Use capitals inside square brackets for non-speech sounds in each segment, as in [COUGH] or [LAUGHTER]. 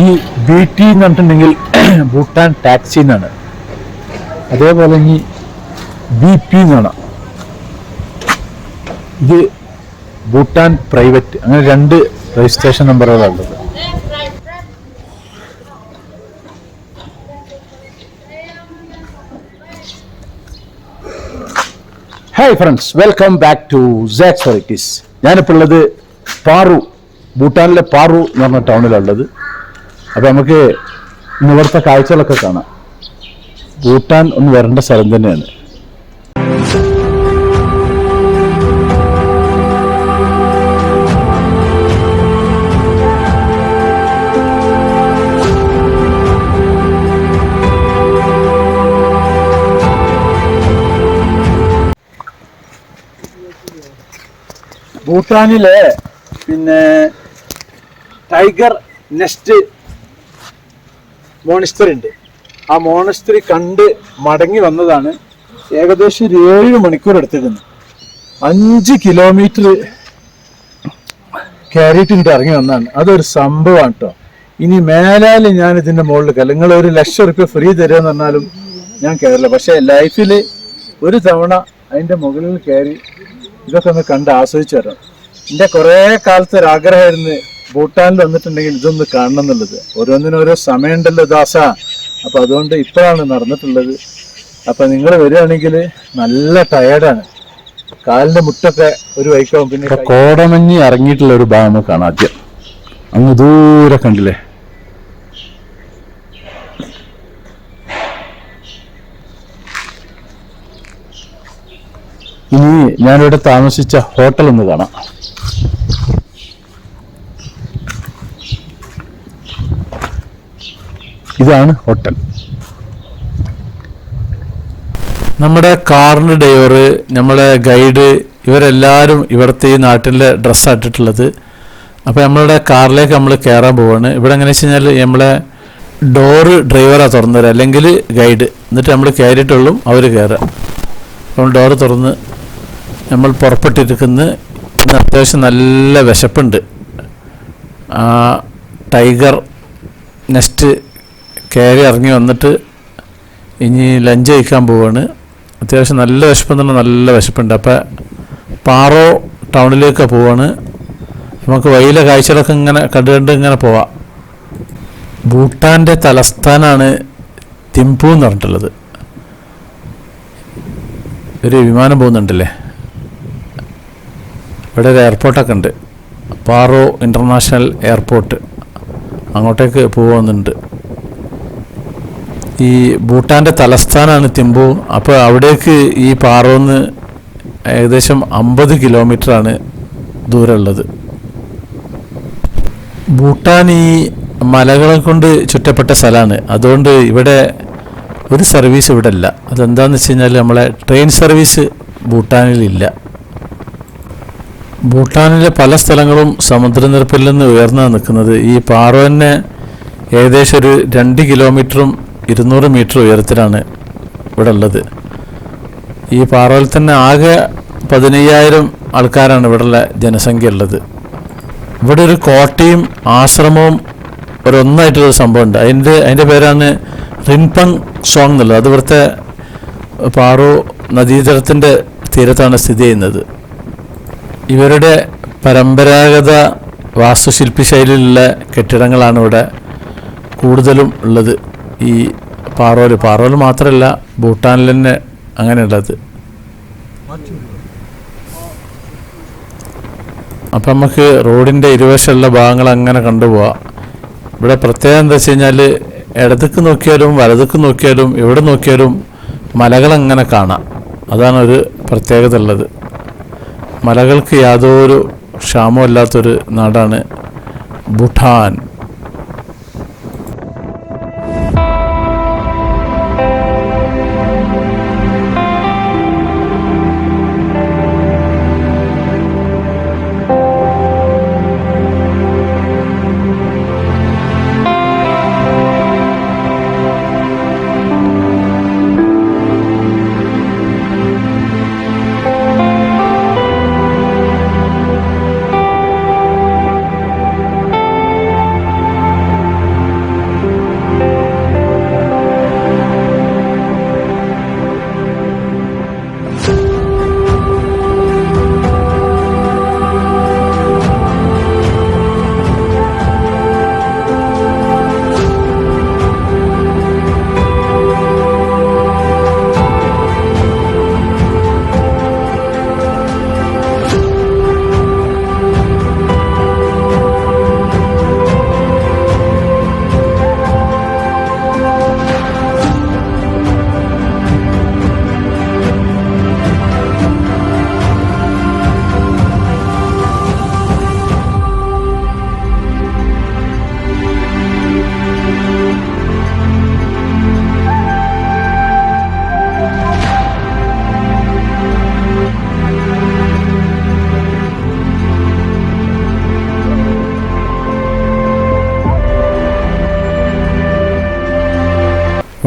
ഈ B T എന്ന് പറഞ്ഞിട്ടുണ്ടെങ്കിൽ [CLEARS THROAT] ഭൂട്ടാൻ ടാക്സി എന്നാണ്. അതേപോലെ ഇനി ബി പി എന്നാണ് ഇത് ഭൂട്ടാൻ പ്രൈവറ്റ് അങ്ങനെ രണ്ട് രജിസ്ട്രേഷൻ നമ്പറുകളാണ് ഉള്ളത്. Hi friends welcome back to സാക്സ് ഞാനിപ്പോൾ ഉള്ളത് പാറു ഭൂട്ടാനിലെ പാറു എന്ന് പറഞ്ഞ ടൗണിലുള്ളത് അപ്പോൾ നമുക്ക് ഇന്ന് ഇവിടുത്തെ കാഴ്ചകളൊക്കെ കാണാം. ഭൂട്ടാൻ ഒന്ന് വരേണ്ട സ്ഥലം തന്നെയാണ്. ഭൂട്ടാനിലെ പിന്നെ ടൈഗർ നെസ്റ്റ് മോണിസ്റ്ററി ഉണ്ട്. ആ മോണസ്ത്രി കണ്ട് മടങ്ങി വന്നതാണ് ഏകദേശം ഒരു ഏഴ് മണിക്കൂർ എടുത്തിരുന്നു. അഞ്ച് കിലോമീറ്റർ കയറിയിട്ടിട്ട് ഇറങ്ങി വന്നതാണ്. അതൊരു സംഭവമാണ് കേട്ടോ ഇനി മേലാൽ ഞാൻ ഇതിന്റെ മുകളിൽ കയറില്ല നിങ്ങൾ ഒരു ലക്ഷം റുപ്യ ഫ്രീ തരുമെന്ന് പറഞ്ഞാലും ഞാൻ കയറില്ല. പക്ഷേ ലൈഫിൽ ഒരു തവണ അതിന്റെ മുകളിൽ കയറി ഇതൊക്കെ ഒന്ന് കണ്ട് ആസ്വദിച്ചു വരണം. എന്റെ കുറേ കാലത്തെ ഭൂട്ടാനിൽ വന്നിട്ടുണ്ടെങ്കിൽ ഇതൊന്ന് കാണണം എന്നുള്ളത്. ഓരോന്നിനും ഓരോ സമയമുണ്ടല്ലോ ദാസ. അപ്പോൾ അതുകൊണ്ട് ഇപ്പോഴാണ് നടന്നിട്ടുള്ളത്. അപ്പോൾ നിങ്ങൾ വരികയാണെങ്കിൽ നല്ല ടയേർഡാണ് കാലിന്റെ മുട്ടൊക്കെ ഒരു വൈക്കാവും. പിന്നെ കോടമഞ്ഞി ഇറങ്ങിയിട്ടുള്ള ഒരു ഭാഗം കാണാം ആദ്യം. അങ്ങ് ദൂരെ കണ്ടില്ലേ? ഇനി ഞാനിവിടെ താമസിച്ച ഹോട്ടൽ ഒന്ന് കാണാം. ഇതാണ് ഹോട്ടൽ. നമ്മുടെ കാറിന്റെ ഡ്രൈവർ നമ്മുടെ ഗൈഡ് ഇവരെല്ലാവരും ഇവിടുത്തെ ഈ നാട്ടിലെ ഡ്രസ്സ് ഇട്ടിട്ടുള്ളത് അപ്പോൾ നമ്മളുടെ കാറിലേക്ക് നമ്മൾ കയറാൻ പോവാണ്. ഇവിടെ എങ്ങനെ വെച്ച് കഴിഞ്ഞാൽ നമ്മളെ ഡോറ് ഡ്രൈവറാണ് തുറന്നു തരാം. അല്ലെങ്കിൽ ഗൈഡ്. എന്നിട്ട് നമ്മൾ കയറിയിട്ടുള്ളൂ അവർ കയറുക അപ്പോൾ ഡോറ് തുറന്ന് നമ്മൾ പുറപ്പെട്ടിരിക്കുന്ന ഇന്ന് അത്യാവശ്യം നല്ല വിശപ്പുണ്ട്. ടൈഗർ നെസ്റ്റ് കയറി ഇറങ്ങി വന്നിട്ട് ഇനി ലഞ്ച് കഴിക്കാൻ പോവാണ്. അത്യാവശ്യം നല്ല വിശപ്പ് തന്നെ നല്ല വിശപ്പുണ്ട്. അപ്പം പാറോ ടൗണിലേക്ക് പോവാണ്. നമുക്ക് വഴിയിലെ കാഴ്ചകളൊക്കെ ഇങ്ങനെ കണ്ടു കണ്ട് ഇങ്ങനെ പോവാം. ഭൂട്ടാന്റെ തലസ്ഥാനാണ് തിമ്പു എന്ന് പറഞ്ഞിട്ടുള്ളത്. ഒരു വിമാനം പോകുന്നുണ്ടല്ലേ? ഇവിടെ ഒരു എയർപോർട്ടൊക്കെ ഉണ്ട്. പാറോ ഇന്റർനാഷണൽ എയർപോർട്ട് അങ്ങോട്ടേക്ക് പോകുന്നുണ്ട് ഈ ഭൂട്ടാന്റെ തലസ്ഥാനമാണ് തിമ്പു. അപ്പോൾ അവിടേക്ക് ഈ പാറോന്ന് ഏകദേശം അമ്പത് ആണ് ദൂരമുള്ളത്. ഭൂട്ടാൻ ഈ മലകളെ കൊണ്ട് ചുറ്റപ്പെട്ട സ്ഥലമാണ്. അതുകൊണ്ട് ഇവിടെ ഒരു സർവീസ് ഇവിടെ ഇല്ല. അതെന്താന്ന് വെച്ച് കഴിഞ്ഞാൽ നമ്മളെ ട്രെയിൻ സർവീസ് ഭൂട്ടാനിലില്ല ഭൂട്ടാനിലെ പല സ്ഥലങ്ങളും സമുദ്രനിരപ്പിൽ നിന്ന് ഉയർന്നാണ് നിൽക്കുന്നത്. ഈ പാറോന്നെ ഏകദേശം ഒരു രണ്ട് കിലോമീറ്ററും ഇരുന്നൂറ് മീറ്റർ ഉയരത്തിലാണ് ഇവിടെ ഉള്ളത് ഈ പാറയിൽ തന്നെ ആകെ പതിനയ്യായിരം ആൾക്കാരാണ് ഇവിടെയുള്ള ജനസംഖ്യ ഉള്ളത് ഇവിടെ ഒരു കോട്ടയും ആശ്രമവും ഒരു സംഭവം സംഭവമുണ്ട്. അതിന്റെ അതിന്റെ പേരാണ് റിൻപങ് സോങ് എന്നുള്ളത്. അത് ഇവിടുത്തെ പാറോ നദീതടത്തിന്റെ തീരത്താണ് സ്ഥിതി ചെയ്യുന്നത്. ഇവരുടെ പരമ്പരാഗത വാസ്തുശില്പി ശൈലിയിലുള്ള കെട്ടിടങ്ങളാണ് ഇവിടെ കൂടുതലും ഉള്ളത്. ഈ പാറോൽ. പാറോൽ മാത്രമല്ല ഭൂട്ടാനിൽ തന്നെ അങ്ങനെയുള്ളത്. അപ്പം നമുക്ക് റോഡിന്റെ ഇരുവശമുള്ള ഭാഗങ്ങൾ അങ്ങനെ കണ്ടുപോവാം. ഇവിടെ പ്രത്യേകം എന്താ വെച്ച് കഴിഞ്ഞാൽ ഇടത്തേക്ക് നോക്കിയാലും വലത്തേക്ക് നോക്കിയാലും എവിടെ നോക്കിയാലും മലകളങ്ങനെ കാണാം. അതാണ് ഒരു പ്രത്യേകത ഉള്ളത്. മലകൾക്ക് യാതൊരു ക്ഷാമമില്ലാത്തൊരു നാടാണ് ഭൂട്ടാൻ.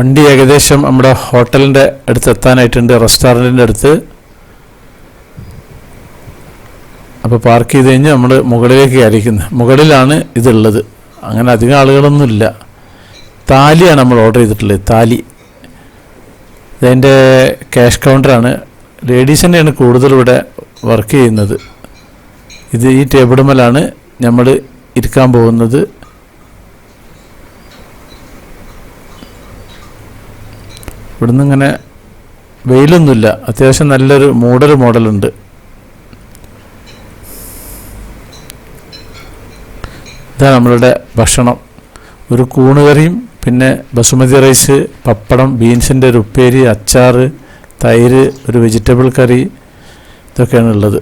വണ്ടി ഏകദേശം നമ്മുടെ ഹോട്ടലിന്റെ അടുത്ത് എത്താനായിട്ടുണ്ട് റെസ്റ്റോറന്റിന്റെ അടുത്ത്. അപ്പോൾ പാർക്ക് ചെയ്ത് കഴിഞ്ഞ് നമ്മൾ മുകളിലേക്ക് കയറിക്കുന്നത് മുകളിലാണ് ഇതുള്ളത്. അങ്ങനെ അധികം ആളുകളൊന്നുമില്ല. താലിയാണ് നമ്മൾ ഓർഡർ ചെയ്തിട്ടുള്ളത് താലി. ഇതതിന്റെ ക്യാഷ് കൗണ്ടറാണ് ലേഡീസ് തന്നെയാണ് കൂടുതൽ ഇവിടെ വർക്ക് ചെയ്യുന്നത്. ഇത് ഈ ടേബിൾ മേലാണ് നമ്മൾ ഇരിക്കാൻ പോകുന്നത്. ഇവിടുന്ന് ഇങ്ങനെ വെയിലൊന്നുമില്ല. അത്യാവശ്യം നല്ലൊരു മൂടൽ മോഡലുണ്ട്. ഇതാണ് നമ്മളുടെ ഭക്ഷണം. ഒരു കൂണുകറിയും പിന്നെ ബസുമതി റൈസ് പപ്പടം ബീൻസിന്റെ ഒരു ഉപ്പേരി അച്ചാർ തൈര് ഒരു വെജിറ്റബിൾ കറി ഇതൊക്കെയാണ് ഉള്ളത്.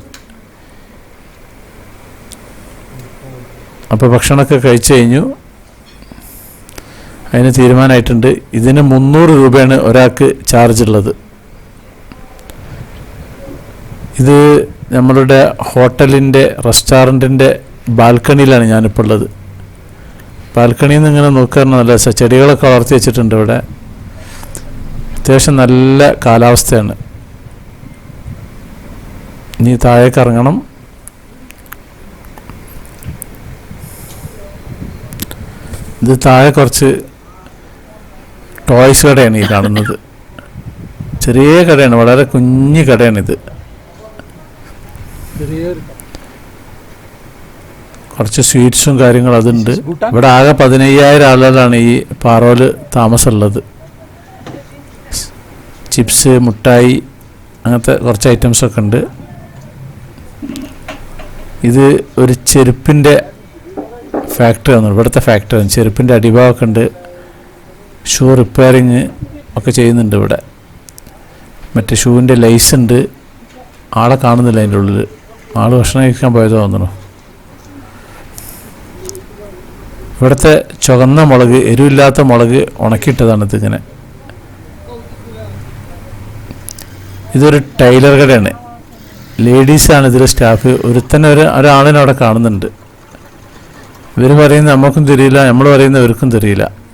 അപ്പോൾ ഭക്ഷണമൊക്കെ കഴിച്ചു കഴിഞ്ഞു. അതിന് തീരുമാനമായിട്ടുണ്ട്. ഇതിന് മുന്നൂറ് രൂപയാണ് ഒരാൾക്ക് ചാർജ് ഉള്ളത്. ഇത് നമ്മളുടെ ഹോട്ടലിന്റെ റെസ്റ്റോറന്റിന്റെ ബാൽക്കണിയിലാണ് ഞാനിപ്പോൾ ഉള്ളത്. ബാൽക്കണിയിൽ നിന്ന് ഇങ്ങനെ നോക്കാറുണ്ട് നല്ല രസം ചെടികളൊക്കെ വളർത്തി വെച്ചിട്ടുണ്ട് ഇവിടെ. അത്യാവശ്യം നല്ല കാലാവസ്ഥയാണ്. ഇനി താഴേക്ക് ഇറങ്ങണം. ഇത് താഴെ കുറച്ച് ടോയ്സ് കടയാണ് ഈ കാണുന്നത്. ചെറിയ കടയാണ് വളരെ കുഞ്ഞു കടയാണ് കടയാണിത്. കുറച്ച് സ്വീറ്റ്സും കാര്യങ്ങളും അതുണ്ട്. ഇവിടെ ആകെ പതിനയ്യായിരം ആളുകളാണ് ഈ പാറോൽ താമസമുള്ളത്. ചിപ്സ് മുട്ടായി അങ്ങനത്തെ കുറച്ച് ഐറ്റംസ് ഒക്കെ ഉണ്ട്. ഇത് ഒരു ചെരുപ്പിന്റെ ഫാക്ടറി ആണ് ഇവിടുത്തെ ഫാക്ടറി ചെരുപ്പിന്റെ അടിഭാഗമൊക്കെ ഉണ്ട്. ഷൂ റിപ്പയറിങ് ഒക്കെ ചെയ്യുന്നുണ്ട് ഇവിടെ. മറ്റേ ഷൂവിന്റെ ലൈസ് ഉണ്ട്. ആളെ കാണുന്നില്ല അതിന്റെ ഉള്ളിൽ ആൾ ഭക്ഷണം കഴിക്കാൻ പോയത് തോന്നുന്നു. ഇവിടുത്തെ ചുവന്ന മുളക് എരിവില്ലാത്ത മുളക് ഉണക്കിയിട്ടതാണ് ഇതിങ്ങനെ. ഇതൊരു ടൈലർ കടയാണ്. ലേഡീസാണ് ഇതിൽ സ്റ്റാഫ് ഒരുത്തന്നെ ഒരു ഒരാളിനെ അവിടെ കാണുന്നുണ്ട്. ഇവർ പറയുന്ന നമുക്കും തിരിയില്ല നമ്മൾ പറയുന്നത് ഇവർക്കും തിരിയില്ല.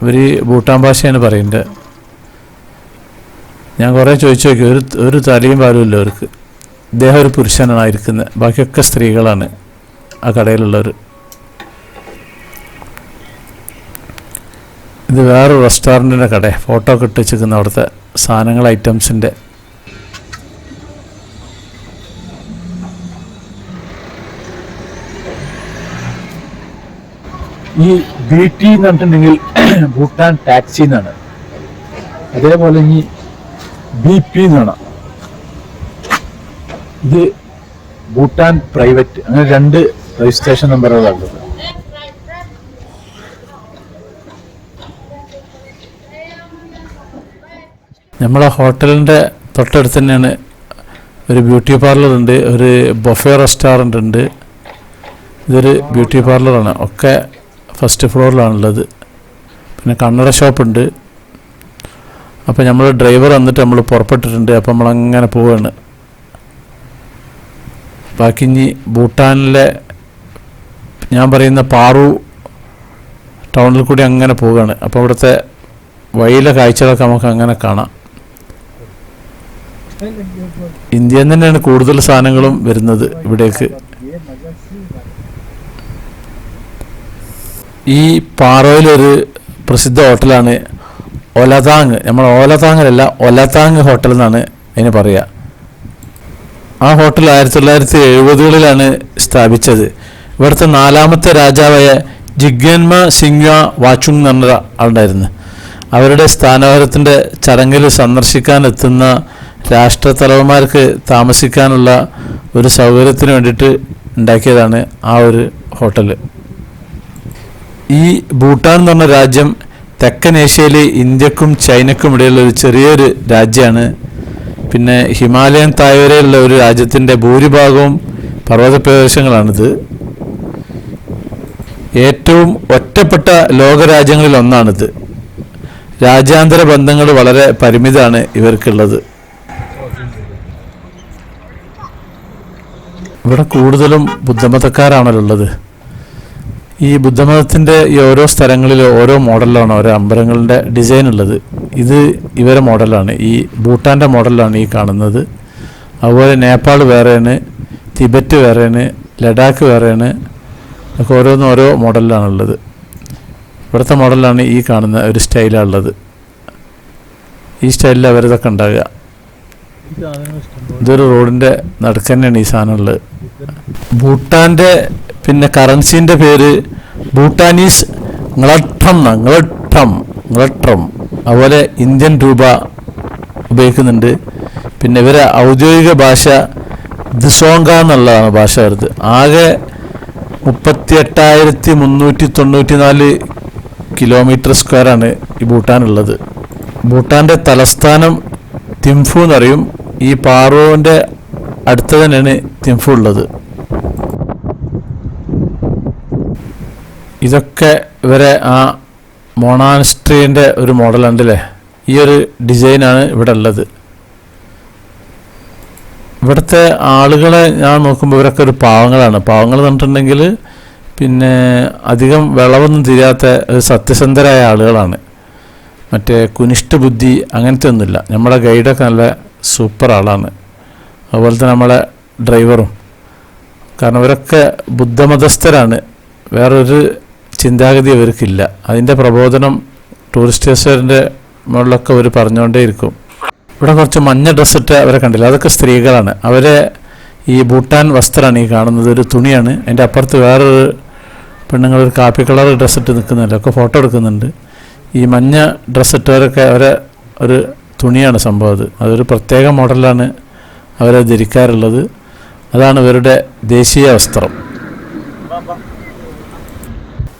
ഇവർ ഭൂട്ടാൻ ഭാഷയാണ് പറയുന്നത്. ഞാൻ കുറേ ചോദിച്ചു നോക്കി ഒരു ഒരു തലയും പാലുമില്ല അവർക്ക്. ഇദ്ദേഹം ഒരു പുരുഷനാണ് ഇരിക്കുന്നത് ബാക്കിയൊക്കെ സ്ത്രീകളാണ് ആ കടയിലുള്ളവർ ഇത് വേറൊരു റെസ്റ്റോറന്റിന്റെ കട ഫോട്ടോ ഒക്കെ ഇട്ട് വെച്ചിരിക്കുന്ന അവിടുത്തെ സാധനങ്ങൾ ഐറ്റംസിന്റെ ഈ ബി ടി എന്ന് പറഞ്ഞിട്ടുണ്ടെങ്കിൽ ഭൂട്ടാൻ ടാക്സി എന്നാണ്. അതേപോലെ ഇനി ബി പി എന്നാണ് ഇത് ഭൂട്ടാൻ പ്രൈവറ്റ് അങ്ങനെ രണ്ട് രജിസ്ട്രേഷൻ നമ്പറുകളുള്ളത് നമ്മളെ ഹോട്ടലിന്റെ തൊട്ടടുത്ത് തന്നെയാണ് ഒരു ബ്യൂട്ടി പാർലറുണ്ട് ഒരു ബൊഫെ റെസ്റ്റോറന്റ് ഉണ്ട്. ഇതൊരു ബ്യൂട്ടി പാർലറാണ്. ഒക്കെ ഫസ്റ്റ് ഫ്ലോറിലാണുള്ളത്. പിന്നെ കണ്ണട ഷോപ്പുണ്ട്. അപ്പോൾ നമ്മൾ ഡ്രൈവർ വന്നിട്ട് നമ്മൾ പുറപ്പെട്ടിട്ടുണ്ട്. അപ്പോൾ നമ്മളങ്ങനെ പോവാണ്. ബാക്കി ഇനി ഭൂട്ടാനിലെ ഞാൻ പറയുന്ന പാറു ടൗണിൽ കൂടി അങ്ങനെ പോവുകയാണ് അപ്പോൾ അവിടുത്തെ വഴിയിലെ കാഴ്ചകളൊക്കെ നമുക്ക് അങ്ങനെ കാണാം. ഇന്ത്യയിൽ തന്നെയാണ് കൂടുതൽ സാധനങ്ങളും വരുന്നത് ഇവിടേക്ക്. ഈ പാറോയിലൊരു പ്രസിദ്ധ ഹോട്ടലാണ് ഒലതാങ്. നമ്മൾ ഓലതാങ്ങിലല്ല ഒലതാങ് ഹോട്ടൽ എന്നാണ് അതിന് പറയുക ആ ഹോട്ടൽ ആയിരത്തി തൊള്ളായിരത്തി എഴുപതുകളിലാണ് സ്ഥാപിച്ചത്. ഇവിടുത്തെ നാലാമത്തെ രാജാവായ ജിഗ്യന്മ സിംഗ വാച്ചുങ് എന്ന് ആളുണ്ടായിരുന്നു. അവരുടെ സ്ഥാനപരത്തിന്റെ ചടങ്ങിൽ സന്ദർശിക്കാനെത്തുന്ന രാഷ്ട്രത്തലവന്മാർക്ക് താമസിക്കാനുള്ള ഒരു സൗകര്യത്തിന് വേണ്ടിയിട്ട് ഉണ്ടാക്കിയതാണ് ആ ഒരു ഹോട്ടൽ. ഈ ഭൂട്ടാൻ എന്ന് പറഞ്ഞ രാജ്യം തെക്കൻ ഏഷ്യയിലെ ഇന്ത്യക്കും ചൈനക്കും ഇടയിലുള്ള ഒരു ചെറിയൊരു രാജ്യമാണ്. പിന്നെ ഹിമാലയൻ താഴ്വരയിലുള്ള ഒരു രാജ്യത്തിന്റെ ഭൂരിഭാഗവും പർവത പ്രദേശങ്ങളാണിത് ഏറ്റവും ഒറ്റപ്പെട്ട ലോകരാജ്യങ്ങളിൽ ഒന്നാണിത്. രാജ്യാന്തര ബന്ധങ്ങൾ വളരെ പരിമിതമാണ് ഇവർക്കുള്ളത്. ഇവിടെ കൂടുതലും ബുദ്ധമതക്കാരാണല്ലോ ഉള്ളത്. ഈ ബുദ്ധമതത്തിന്റെ ഈ ഓരോ സ്ഥലങ്ങളിലും ഓരോ മോഡലാണ് ഓരോ അമ്പലങ്ങളുടെ ഡിസൈൻ ഉള്ളത്. ഇത് ഇവരെ മോഡലാണ്. ഈ ഭൂട്ടാന്റെ മോഡലാണ് ഈ കാണുന്നത്. അതുപോലെ നേപ്പാൾ വേറെയാണ് തിബറ്റ് വേറെയാണ് ലഡാക്ക് വേറെയാണ്. ഒക്കെ ഓരോന്നും ഓരോ മോഡലിലാണുള്ളത് ഇവിടുത്തെ മോഡലാണ് ഈ കാണുന്ന ഒരു സ്റ്റൈലാണുള്ളത് ഈ സ്റ്റൈലിൽ അവരിതൊക്കെ ഉണ്ടാകുക ഇതൊരു റോഡിന്റെ നടുക്കന്നെയാണ് ഈ സാധനമുള്ളത് ഭൂട്ടാന്റെ പിന്നെ കറൻസിന്റെ പേര് ഭൂട്ടാനീസ് ങ്ങളട്ടം ങ്ങളട്ടം ങ്ങളട്ടം അതുപോലെ ഇന്ത്യൻ രൂപ ഉപയോഗിക്കുന്നുണ്ട്. പിന്നെ ഇവരെ ഔദ്യോഗിക ഭാഷ ദിസോങ്ക എന്നുള്ളതാണ് ഭാഷ വരുന്നത്. ആകെ മുപ്പത്തി എട്ടായിരത്തി മുന്നൂറ്റി തൊണ്ണൂറ്റി നാല് കിലോമീറ്റർ സ്ക്വയറാണ് ഈ ഭൂട്ടാനുള്ളത്. ഭൂട്ടാന്റെ തലസ്ഥാനം തിംഫു എന്നറിയും. ഈ പാറോവിന്റെ അടുത്ത് തന്നെയാണ് തിംഫു ഉള്ളത്. ഇതൊക്കെ ഇവരെ ആ മൊണാൻസ്ട്രീന്റെ ഒരു മോഡലുണ്ടല്ലേ? ഈ ഒരു ഡിസൈനാണ് ഇവിടെ ഉള്ളത്. ഇവിടുത്തെ ആളുകളെ ഞാൻ നോക്കുമ്പോൾ ഇവരൊക്കെ ഒരു പാവങ്ങളാണ്. പാവങ്ങൾ പറഞ്ഞിട്ടുണ്ടെങ്കിൽ പിന്നെ അധികം വിളവൊന്നും തിരിയാത്ത ഒരു സത്യസന്ധരായ ആളുകളാണ്. മറ്റേ കുനിഷ്ഠ ബുദ്ധി അങ്ങനത്തെ ഒന്നുമില്ല. നമ്മുടെ ഗൈഡൊക്കെ നല്ല സൂപ്പർ ആളാണ്. അതുപോലെ തന്നെ നമ്മളെ ഡ്രൈവറും. കാരണം ഇവരൊക്കെ ബുദ്ധമതസ്ഥരാണ്. വേറൊരു ചിന്താഗതി അവർക്കില്ല. അതിന്റെ പ്രബോധനം ടൂറിസ്റ്റ് സ്റ്റേഷന്റെ മുകളിലൊക്കെ അവർ പറഞ്ഞുകൊണ്ടേയിരിക്കും ഇവിടെ കുറച്ച് മഞ്ഞ ഡ്രസ്സിട്ട് അവരെ കണ്ടില്ല? അതൊക്കെ സ്ത്രീകളാണ്. അവരെ ഈ ഭൂട്ടാൻ വസ്ത്രമാണ് ഈ കാണുന്നത്. ഒരു തുണിയാണ്. അതിന്റെ അപ്പുറത്ത് വേറൊരു പെണ്ണുങ്ങൾ ഒരു കാപ്പി കളർ ഡ്രസ്സിട്ട് നിൽക്കുന്നുണ്ട്. ഒക്കെ ഫോട്ടോ എടുക്കുന്നുണ്ട്. ഈ മഞ്ഞ ഡ്രസ്സിട്ടവരൊക്കെ അവരെ ഒരു തുണിയാണ് സംഭവം അത്. അതൊരു പ്രത്യേക മോഡലാണ് അവരെ ധരിക്കാറുള്ളത് അതാണ് ഇവരുടെ ദേശീയ വസ്ത്രം.